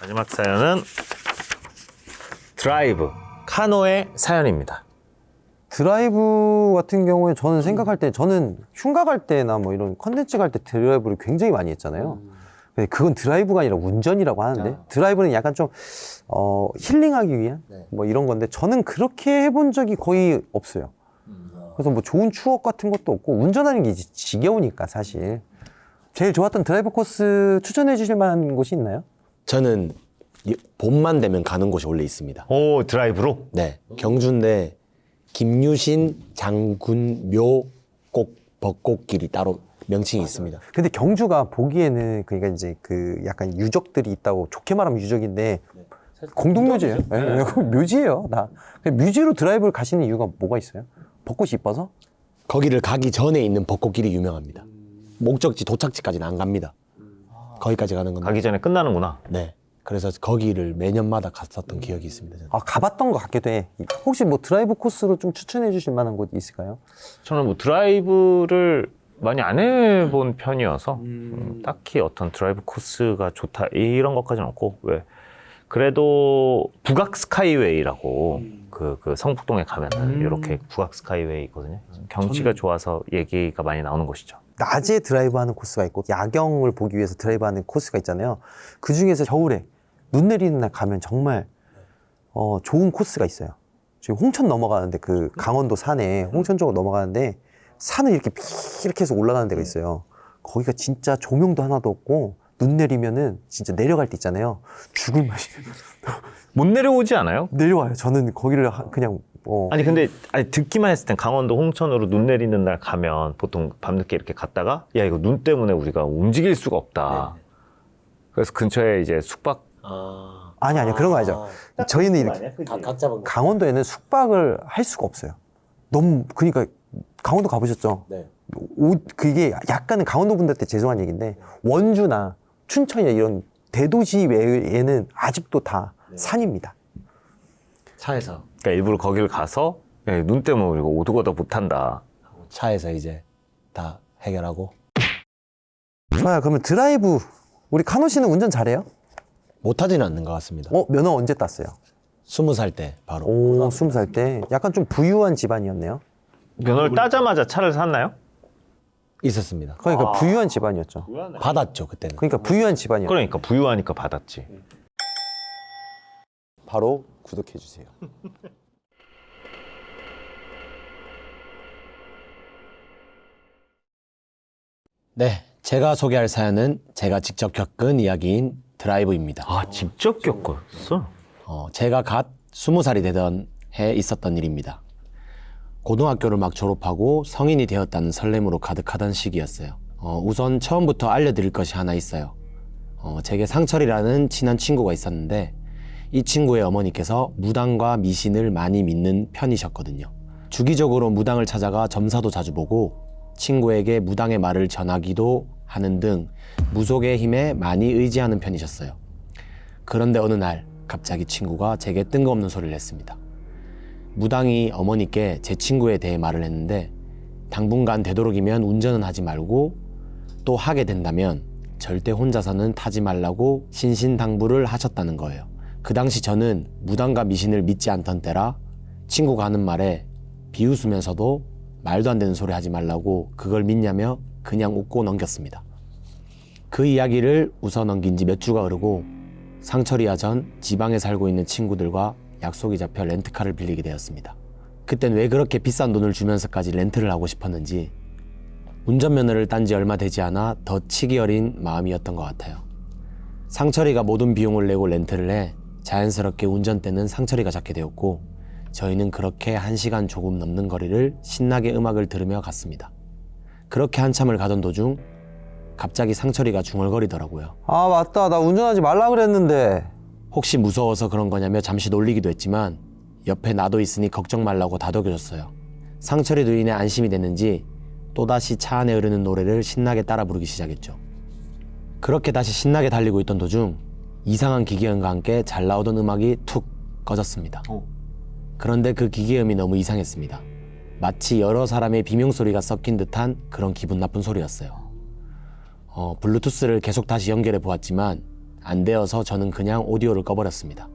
마지막 사연은 드라이브 카노의 사연입니다. 드라이브 같은 경우에 저는 생각할 때 저는 흉가 갈 때나 뭐 이런 컨텐츠 갈 때 드라이브를 굉장히 많이 했잖아요. 근데 그건 드라이브가 아니라 운전이라고 하는데 드라이브는 약간 좀 어, 힐링하기 위한 뭐 이런 건데 저는 그렇게 해본 적이 거의 없어요. 그래서 뭐 좋은 추억 같은 것도 없고 운전하는 게 이제 지겨우니까 사실 제일 좋았던 드라이브 코스 추천해 주실 만한 곳이 있나요? 저는 이- 봄만 되면 가는 곳이 원래 있습니다. 오 드라이브로? 네, 경주인데 김유신 장군 묘곡 벚꽃길이 따로 명칭이 있습니다. 근데 경주가 보기에는 그러니까 이제 그 약간 유적들이 있다고 좋게 말하면 유적인데 공동묘지예요. 네. 묘지예요. 나 그냥 묘지로 드라이브를 가시는 이유가 뭐가 있어요? 벚꽃이 이뻐서? 거기를 가기 전에 있는 벚꽃길이 유명합니다. 목적지 도착지까지는 안 갑니다. 거기까지 가는 건데. 가기 전에 끝나는구나. 네. 그래서 거기를 매년마다 갔었던 기억이 있습니다. 저는. 아 가봤던 것 같기도 해. 혹시 뭐 드라이브 코스로 좀 추천해 주실 만한 곳 있을까요? 저는 뭐 드라이브를 많이 안 해본 편이어서 음, 딱히 어떤 드라이브 코스가 좋다 이런 것까지는 없고 왜 그래도 북악 스카이웨이라고 그, 그 성북동에 가면 은 이렇게 북악 스카이웨이 있거든요. 경치가 좋아서 얘기가 많이 나오는 곳이죠. 낮에 드라이브하는 코스가 있고 야경을 보기 위해서 드라이브하는 코스가 있잖아요. 그 중에서 겨울에 눈 내리는 날 가면 정말 어, 좋은 코스가 있어요. 지금 홍천 넘어가는데 그 강원도 산에 홍천 쪽으로 넘어가는데 산을 이렇게 피 이렇게 해서 올라가는 데가 있어요. 거기가 진짜 조명도 하나도 없고 눈 내리면은 진짜 내려갈 때 있잖아요. 죽을 맛이 못 내려오지 않아요? 내려와요. 저는 거기를 하- 그냥 어, 아니 근데 아니 듣기만 했을 땐 강원도 홍천으로 눈 내리는 날 가면 보통 밤늦게 이렇게 갔다가 야 이거 눈 때문에 우리가 움직일 수가 없다. 그래서 근처에 이제 숙박 아, 아니 아니 그런 거 아니죠. 저희는 이렇게 각자 강원도에는 숙박을 할 수가 없어요. 너무 그러니까 강원도 가보셨죠? 네. 옷 그게 약간은 강원도 분들한테 죄송한 얘기인데 원주나 춘천이나 이런 대도시 외에는 아직도 다 산입니다. 차에서 그러니까 일부러 거기를 가서 야, 눈 때문에 우리가 오도가도 못한다. 차에서 이제 다 해결하고 좋아요. 그러면 드라이브 우리 카노 씨는 운전 잘해요? 못하지는 않는 것 같습니다. 어 면허 언제 땄어요? 스무 살 때 바로 오 스무 살 때 약간 좀 부유한 집안이었네요. 면허를 따자마자 차를 샀나요? 있었습니다. 그러니까 부유한 집안이었죠. 받았죠 그때는. 그러니까 부유한 집안이었죠. 그러니까 부유하니까 받았지. 바로 구독해 주세요. 네, 제가 소개할 사연은 제가 직접 겪은 이야기인 드라이브입니다. 아 직접 겪었어? 어, 제가 갓 스무 살이 되던 해 있었던 일입니다. 고등학교를 막 졸업하고 성인이 되었다는 설렘으로 가득하던 시기였어요. 어, 우선 처음부터 알려드릴 것이 하나 있어요. 어, 제게 상철이라는 친한 친구가 있었는데 이 친구의 어머니께서 무당과 미신을 많이 믿는 편이셨거든요. 주기적으로 무당을 찾아가 점사도 자주 보고 친구에게 무당의 말을 전하기도 하는 등 무속의 힘에 많이 의지하는 편이셨어요. 그런데 어느 날 갑자기 친구가 제게 뜬금없는 소리를 했습니다. 무당이 어머니께 제 친구에 대해 말을 했는데 당분간 되도록이면 운전은 하지 말고 또 하게 된다면 절대 혼자서는 타지 말라고 신신당부를 하셨다는 거예요. 그 당시 저는 무당과 미신을 믿지 않던 때라 친구가 하는 말에 비웃으면서도 말도 안 되는 소리 하지 말라고 그걸 믿냐며 그냥 웃고 넘겼습니다. 그 이야기를 웃어 넘긴 지 몇 주가 흐르고 상철이와 전 지방에 살고 있는 친구들과 약속이 잡혀 렌트카를 빌리게 되었습니다. 그땐 왜 그렇게 비싼 돈을 주면서까지 렌트를 하고 싶었는지 운전면허를 딴 지 얼마 되지 않아 더 치기 어린 마음이었던 것 같아요. 상철이가 모든 비용을 내고 렌트를 해 자연스럽게 운전대는 상철이가 잡게 되었고 저희는 그렇게 한 시간 조금 넘는 거리를 신나게 음악을 들으며 갔습니다. 그렇게 한참을 가던 도중 갑자기 상철이가 중얼거리더라고요. 아 맞다 나 운전하지 말라 그랬는데 혹시 무서워서 그런 거냐며 잠시 놀리기도 했지만 옆에 나도 있으니 걱정 말라고 다독여줬어요. 상철이도 인해 안심이 됐는지 또다시 차 안에 흐르는 노래를 신나게 따라 부르기 시작했죠. 그렇게 다시 신나게 달리고 있던 도중 이상한 기계음과 함께 잘 나오던 음악이 툭 꺼졌습니다. 그런데 그 기계음이 너무 이상했습니다. 마치 여러 사람의 비명소리가 섞인 듯한 그런 기분 나쁜 소리였어요. 어, 블루투스를 계속 다시 연결해 보았지만 안 되어서 저는 그냥 오디오를 꺼버렸습니다.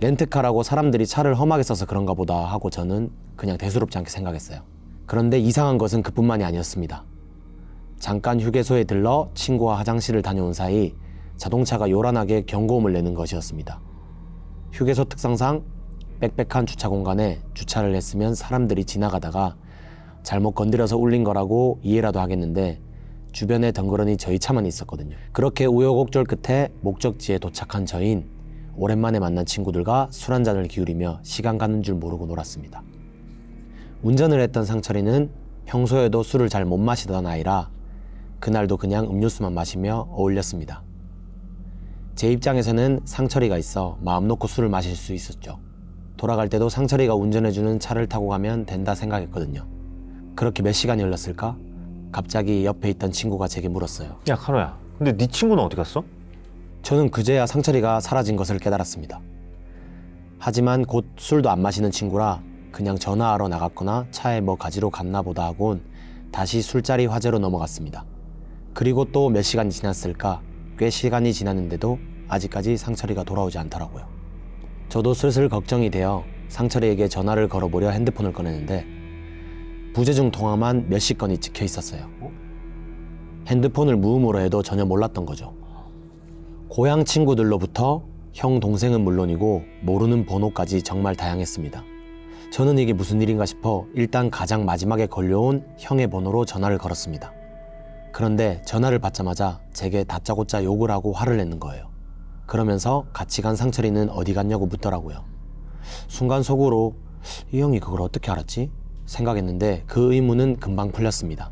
렌트카라고 사람들이 차를 험하게 써서 그런가 보다 하고 저는 그냥 대수롭지 않게 생각했어요. 그런데 이상한 것은 그뿐만이 아니었습니다. 잠깐 휴게소에 들러 친구와 화장실을 다녀온 사이 자동차가 요란하게 경고음을 내는 것이었습니다. 휴게소 특성상 빽빽한 주차 공간에 주차를 했으면 사람들이 지나가다가 잘못 건드려서 울린 거라고 이해라도 하겠는데 주변에 덩그러니 저희 차만 있었거든요. 그렇게 우여곡절 끝에 목적지에 도착한 저인 오랜만에 만난 친구들과 술 한 잔을 기울이며 시간 가는 줄 모르고 놀았습니다. 운전을 했던 상철이는 평소에도 술을 잘 못 마시던 아이라 그날도 그냥 음료수만 마시며 어울렸습니다. 제 입장에서는 상철이가 있어 마음 놓고 술을 마실 수 있었죠. 돌아갈 때도 상철이가 운전해주는 차를 타고 가면 된다 생각했거든요. 그렇게 몇 시간이 흘렀을까? 갑자기 옆에 있던 친구가 제게 물었어요. 야 카노야 근데 네 친구는 어디 갔어? 저는 그제야 상철이가 사라진 것을 깨달았습니다. 하지만 곧 술도 안 마시는 친구라 그냥 전화하러 나갔거나 차에 뭐 가지러 갔나 보다 하곤 다시 술자리 화제로 넘어갔습니다. 그리고 또 몇 시간이 지났을까 꽤 시간이 지났는데도 아직까지 상철이가 돌아오지 않더라고요. 저도 슬슬 걱정이 되어 상철이에게 전화를 걸어보려 핸드폰을 꺼내는데 부재중 통화만 몇십 건이 찍혀 있었어요. 핸드폰을 무음으로 해도 전혀 몰랐던 거죠. 고향 친구들로부터 형 동생은 물론이고 모르는 번호까지 정말 다양했습니다. 저는 이게 무슨 일인가 싶어 일단 가장 마지막에 걸려온 형의 번호로 전화를 걸었습니다. 그런데 전화를 받자마자 제게 다짜고짜 욕을 하고 화를 내는 거예요. 그러면서 같이 간 상철이는 어디 갔냐고 묻더라고요. 순간 속으로 이 형이 그걸 어떻게 알았지? 생각했는데 그 의문은 금방 풀렸습니다.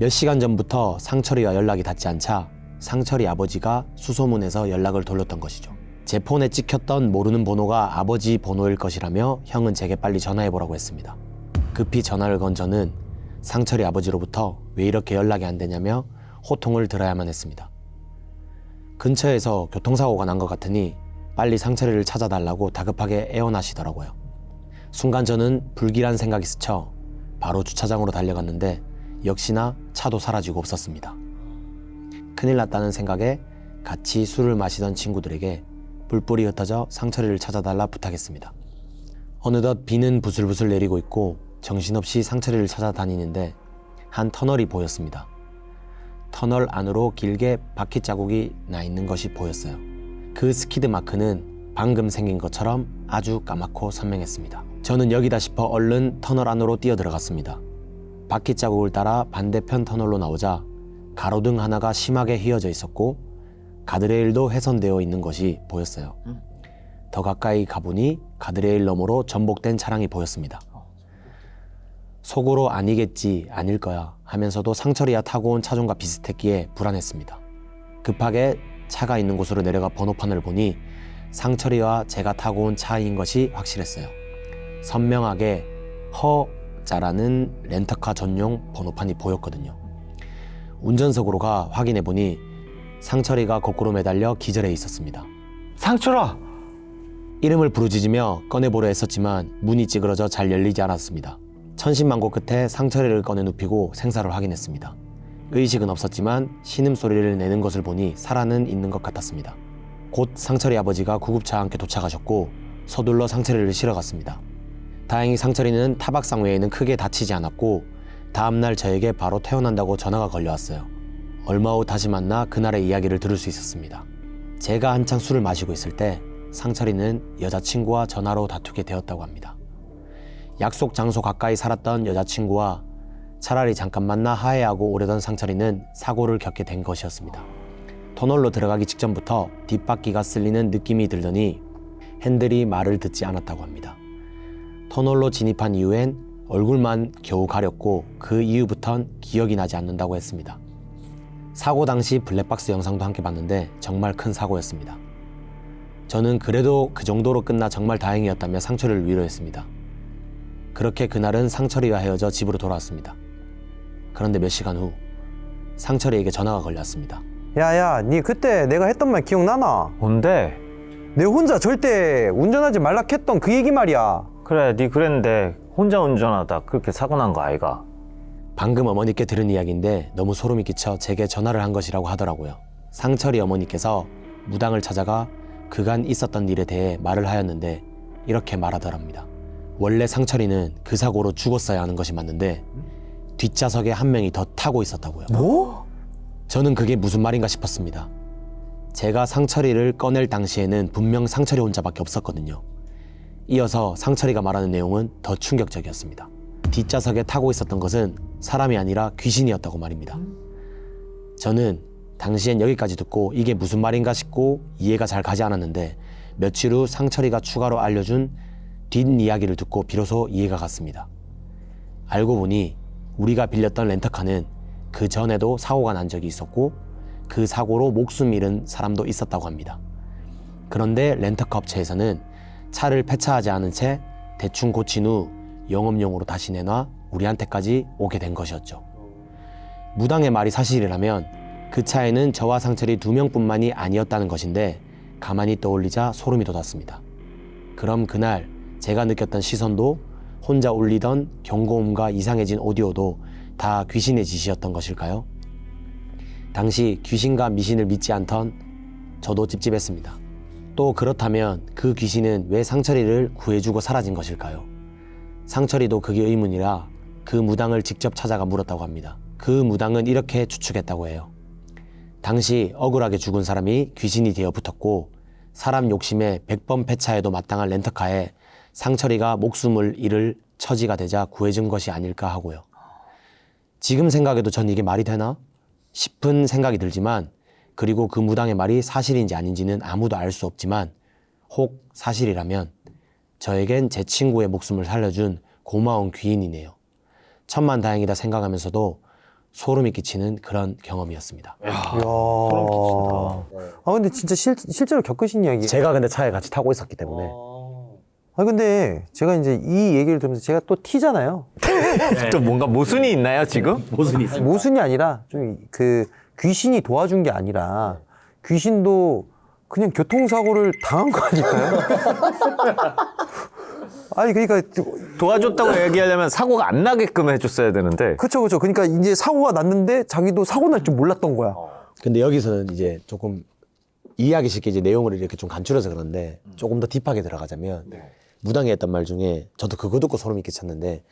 몇 시간 전부터 상철이와 연락이 닿지 않자 상철이 아버지가 수소문해서 연락을 돌렸던 것이죠. 제 폰에 찍혔던 모르는 번호가 아버지 번호일 것이라며 형은 제게 빨리 전화해보라고 했습니다. 급히 전화를 건 저는 상철이 아버지로부터 왜 이렇게 연락이 안 되냐며 호통을 들어야만 했습니다. 근처에서 교통사고가 난 것 같으니 빨리 상철이를 찾아달라고 다급하게 애원하시더라고요. 순간 저는 불길한 생각이 스쳐 바로 주차장으로 달려갔는데 역시나 차도 사라지고 없었습니다. 큰일 났다는 생각에 같이 술을 마시던 친구들에게 뿔뿔이 흩어져 상철이를 찾아달라 부탁했습니다. 어느덧 비는 부슬부슬 내리고 있고 정신없이 상철이를 찾아다니는데 한 터널이 보였습니다. 터널 안으로 길게 바퀴 자국이 나 있는 것이 보였어요. 그 스키드 마크는 방금 생긴 것처럼 아주 까맣고 선명했습니다. 저는 여기다 싶어 얼른 터널 안으로 뛰어 들어갔습니다. 바퀴 자국을 따라 반대편 터널로 나오자 가로등 하나가 심하게 휘어져 있었고 가드레일도 훼손되어 있는 것이 보였어요. 더 가까이 가보니 가드레일 너머로 전복된 차량이 보였습니다. 속으로 아니겠지, 아닐 거야 하면서도 상철이야 타고 온 차종과 비슷했기에 불안했습니다. 급하게 차가 있는 곳으로 내려가 번호판을 보니 상철이와 제가 타고 온 차인 것이 확실했어요. 선명하게 허자라는 렌터카 전용 번호판이 보였거든요. 운전석으로 가 확인해 보니 상철이가 거꾸로 매달려 기절해 있었습니다. 상철아 이름을 부르짖으며 꺼내보려 했었지만 문이 찌그러져 잘 열리지 않았습니다. 천신만고 끝에 상철이를 꺼내 눕히고 생사를 확인했습니다. 의식은 없었지만 신음소리를 내는 것을 보니 살아는 있는 것 같았습니다. 곧 상철이 아버지가 구급차와 함께 도착하셨고 서둘러 상철이를 실어갔습니다. 다행히 상철이는 타박상 외에는 크게 다치지 않았고 다음날 저에게 바로 퇴원한다고 전화가 걸려왔어요. 얼마 후 다시 만나 그날의 이야기를 들을 수 있었습니다. 제가 한창 술을 마시고 있을 때 상철이는 여자친구와 전화로 다투게 되었다고 합니다. 약속 장소 가까이 살았던 여자친구와 차라리 잠깐 만나 화해하고 오려던 상철이는 사고를 겪게 된 것이었습니다. 터널로 들어가기 직전부터 뒷바퀴가 쓸리는 느낌이 들더니 핸들이 말을 듣지 않았다고 합니다. 터널로 진입한 이후엔 얼굴만 겨우 가렸고 그 이후부턴 기억이 나지 않는다고 했습니다. 사고 당시 블랙박스 영상도 함께 봤는데 정말 큰 사고였습니다. 저는 그래도 그 정도로 끝나 정말 다행이었다며 상철이를 위로했습니다. 그렇게 그날은 상철이와 헤어져 집으로 돌아왔습니다. 그런데 몇 시간 후 상철이에게 전화가 걸렸습니다. 야야 니 그때 내가 했던 말 기억나나? 뭔데? 내 혼자 절대 운전하지 말라 했던 그 얘기 말이야 그래, 네 그랬는데 혼자 운전하다 그렇게 사고 난 거 아이가? 방금 어머니께 들은 이야기인데 너무 소름이 끼쳐 제게 전화를 한 것이라고 하더라고요. 상철이 어머니께서 무당을 찾아가 그간 있었던 일에 대해 말을 하였는데 이렇게 말하더랍니다. 원래 상철이는 그 사고로 죽었어야 하는 것이 맞는데 뒷좌석에 한 명이 더 타고 있었다고요. 뭐? 저는 그게 무슨 말인가 싶었습니다. 제가 상철이를 꺼낼 당시에는 분명 상철이 혼자밖에 없었거든요. 이어서 상철이가 말하는 내용은 더 충격적이었습니다. 뒷좌석에 타고 있었던 것은 사람이 아니라 귀신이었다고 말입니다. 저는 당시엔 여기까지 듣고 이게 무슨 말인가 싶고 이해가 잘 가지 않았는데 며칠 후 상철이가 추가로 알려준 뒷이야기를 듣고 비로소 이해가 갔습니다. 알고 보니 우리가 빌렸던 렌터카는 그 전에도 사고가 난 적이 있었고 그 사고로 목숨 잃은 사람도 있었다고 합니다. 그런데 렌터카 업체에서는 차를 폐차하지 않은 채 대충 고친 후 영업용으로 다시 내놔 우리한테까지 오게 된 것이었죠. 무당의 말이 사실이라면 그 차에는 저와 상철이 두 명뿐만이 아니었다는 것인데 가만히 떠올리자 소름이 돋았습니다. 그럼 그날 제가 느꼈던 시선도 혼자 울리던 경고음과 이상해진 오디오도 다 귀신의 짓이었던 것일까요? 당시 귀신과 미신을 믿지 않던 저도 찝찝했습니다. 또 그렇다면 그 귀신은 왜 상철이를 구해주고 사라진 것일까요? 상철이도 그게 의문이라 그 무당을 직접 찾아가 물었다고 합니다. 그 무당은 이렇게 추측했다고 해요. 당시 억울하게 죽은 사람이 귀신이 되어 붙었고 사람 욕심에 100번 폐차해도 마땅한 렌터카에 상철이가 목숨을 잃을 처지가 되자 구해준 것이 아닐까 하고요. 지금 생각해도 전 이게 말이 되나? 싶은 생각이 들지만 그리고 그 무당의 말이 사실인지 아닌지는 아무도 알 수 없지만 혹 사실이라면 저에겐 제 친구의 목숨을 살려준 고마운 귀인이네요. 천만 다행이다 생각하면서도 소름이 끼치는 그런 경험이었습니다. 이야 소름 끼친다. 아 근데 진짜 실, 실제로 겪으신 이야기 제가 근데 차에 같이 타고 있었기 때문에 아 근데 제가 이제 이 얘기를 들으면서 제가 또 티잖아요 좀 뭔가 모순이 있나요 지금? 무슨 있어요? 모순이 아니라 좀 그 귀신이 도와준 게 아니라 귀신도 그냥 교통사고를 당한 거 아닐까요? 아니 그러니까 도와줬다고 얘기하려면 사고가 안 나게끔 해줬어야 되는데. 그쵸 그쵸. 그러니까 이제 사고가 났는데 자기도 사고 날 줄 몰랐던 거야. 근데 여기서는 이제 조금 이해하기 쉽게 이제 내용을 이렇게 좀 간추려서 그런데 조금 더 딥하게 들어가자면 무당이 했던 말 중에 저도 그거 듣고 소름이 끼쳤는데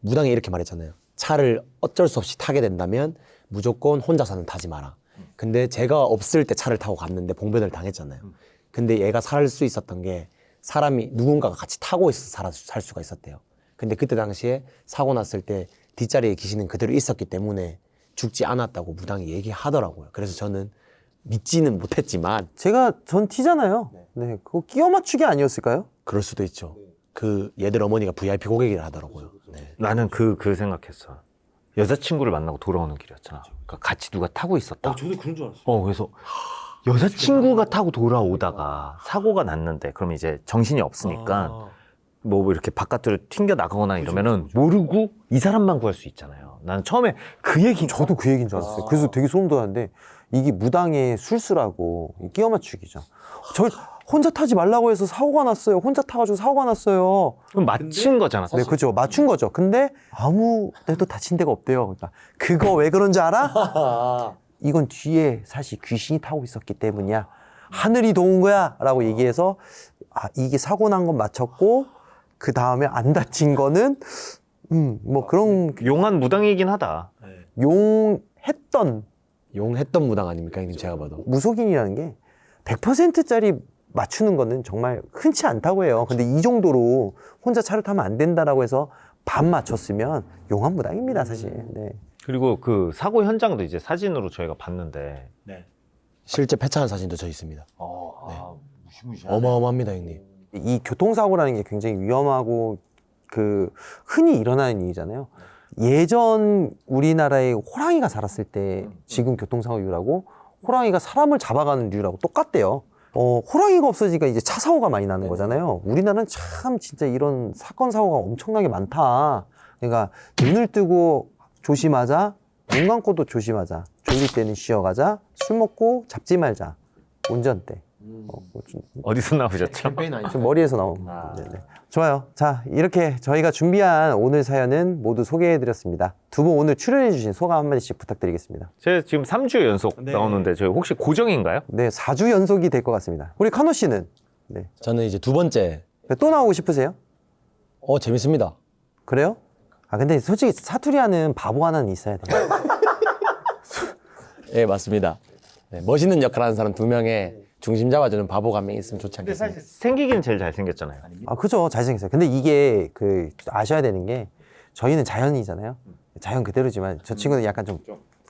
무당이 이렇게 말했잖아요. 차를 어쩔 수 없이 타게 된다면 무조건 혼자서는 타지 마라. 근데 제가 없을 때 차를 타고 갔는데 봉변을 당했잖아요. 근데 얘가 살 수 있었던 게 사람이 누군가가 같이 타고 있어서 살, 살 수가 있었대요. 근데 그때 당시에 사고 났을 때 뒷자리에 귀신은 그대로 있었기 때문에 죽지 않았다고 무당이 얘기하더라고요. 그래서 저는 믿지는 못했지만 제가 전 티잖아요 네 그거 끼워 맞추기 아니었을까요? 그럴 수도 있죠. 그 얘들 어머니가 VIP 고객이라 하더라고요. 네. 나는 그, 그 생각했어. 여자친구를 만나고 돌아오는 길이었잖아. 그러니까 같이 누가 타고 있었다. 저도 그런 줄 알았어요. 어, 그래서 여자친구가 타고 돌아오다가 사고가 났는데, 그럼 이제 정신이 없으니까 뭐 이렇게 바깥으로 튕겨 나가거나 이러면은 모르고 이 사람만 구할 수 있잖아요. 나는 처음에 그 얘기 저도 그 얘기인 줄 알았어요 그래서 되게 소름 돋았는데 이게 무당의 술수라고 이 끼워 맞추기죠 저 혼자 타지 말라고 해서 사고가 났어요 혼자 타가지고 사고가 났어요 그럼 맞춘 거잖아. 네, 그죠. 맞춘 거죠. 근데 아무 데도 다친 데가 없대요. 그러니까 그거 왜 그런 줄 알아? 이건 뒤에 사실 귀신이 타고 있었기 때문이야. 하늘이 도운 거야. 라고 얘기해서 아, 이게 사고 난 건 맞췄고 그 다음에 안 다친 거는 음, 뭐 그런 용한 무당이긴 하다. 용했던 용했던 무당 아닙니까, 형님 제가 봐도. 무속인이라는 게 100%짜리 맞추는 거는 정말 흔치 않다고 해요. 근데 이 정도로 혼자 차를 타면 안 된다라고 해서 반 맞췄으면 용한 무당입니다, 사실. 네. 그리고 그 사고 현장도 이제 사진으로 저희가 봤는데, 네. 실제 폐차한 사진도 저 있습니다. 어, 네. 아, 무시무시하네. 어마어마합니다, 형님. 이 교통사고라는 게 굉장히 위험하고 그 흔히 일어나는 일이잖아요. 예전 우리나라에 호랑이가 살았을 때 지금 교통사고 이유라고 호랑이가 사람을 잡아가는 이유라고 똑같대요. 어, 호랑이가 없어지니까 이제 차 사고가 많이 나는 거잖아요. 우리나라는 참 진짜 이런 사건 사고가 엄청나게 많다. 그러니까 눈을 뜨고 조심하자, 눈 감고도 조심하자. 졸릴 때는 쉬어가자. 술 먹고 잡지 말자. 운전대. 어, 뭐 좀- 어디서 나오셨죠? 좀 머리에서 나온. 네네. 좋아요. 자, 이렇게 저희가 준비한 오늘 사연은 모두 소개해드렸습니다. 두 분 오늘 출연해주신 소감 한마디씩 부탁드리겠습니다. 제가 지금 3주 연속 나오는데 저희 혹시 고정인가요? 네, 4주 연속이 될 것 같습니다. 우리 카노 씨는 네. 저는 이제 두 번째 또 나오고 싶으세요? 어 재밌습니다. 그래요? 아 근데 솔직히 사투리 하는 바보 하나는 있어야 돼요. 예 맞습니다. 네, 멋있는 역할하는 사람 두 명에 중심 잡아주는 바보가 한 명 있으면 좋지 근데 않겠습니까? 사실 생기긴 제일 잘생겼잖아요. 아 그죠 잘생겼어요. 근데 이게 그 아셔야 되는 게 저희는 자연이잖아요. 자연 그대로지만 저 친구는 약간 좀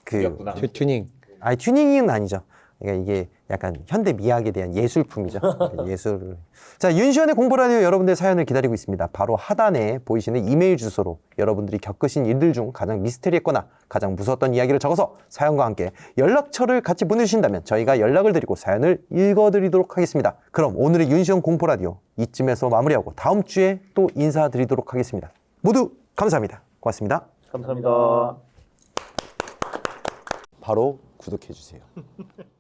그 튜- 튜닝 아니 튜닝은 아니죠. 그러니까 이게 약간 현대 미학에 대한 예술품이죠. 예술을. 자, 윤시원의 공부라디오 여러분들 사연을 기다리고 있습니다. 바로 하단에 보이시는 이메일 주소로 여러분들이 겪으신 일들 중 가장 미스테리했거나 가장 무서웠던 이야기를 적어서 사연과 함께 연락처를 같이 보내주신다면 저희가 연락을 드리고 사연을 읽어드리도록 하겠습니다. 그럼 오늘의 윤시원 공포라디오 이쯤에서 마무리하고 다음 주에 또 인사드리도록 하겠습니다. 모두 감사합니다. 고맙습니다. 감사합니다. 바로 구독해주세요.